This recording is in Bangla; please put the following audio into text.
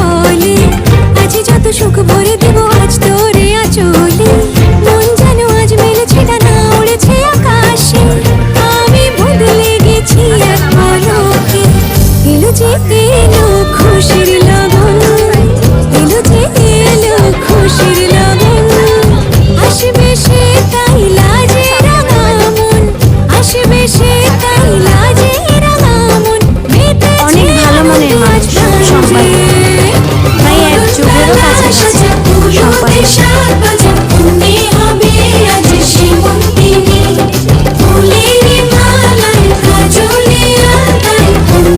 বলে। আছে যত সুখ ভরে দেব, আজ তোরে আচলে। আজ মেলেছে, ডানা উড়েছে আকাশে। আমি বদলে গেছি এক পলকে এলো যে Deixa